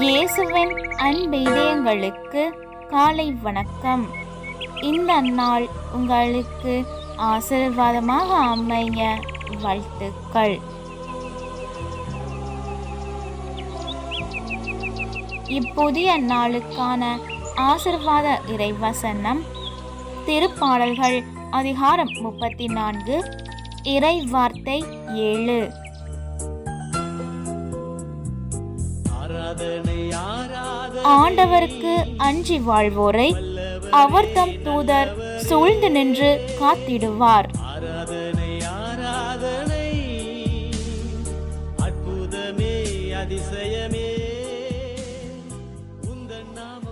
இயேசுவின் அன்பு இதயங்களுக்கு காலை வணக்கம். இந்த நாள் உங்களுக்கு ஆசீர்வாதமாக அமைய வாழ்த்துக்கள். இப்புதிய நாளுக்கான ஆசிர்வாத இறைவசனம் திருப்பாடல்கள் அதிகாரம் முப்பத்தி நான்கு இறை வார்த்தை ஏழு. ஆண்டவருக்கு அஞ்சி வாழ்வோரை அவர் தம் தூதர் சூழ்ந்து நின்று காத்திடுவார். அற்புதமே அதிசயமே. உந்தன் நாமம்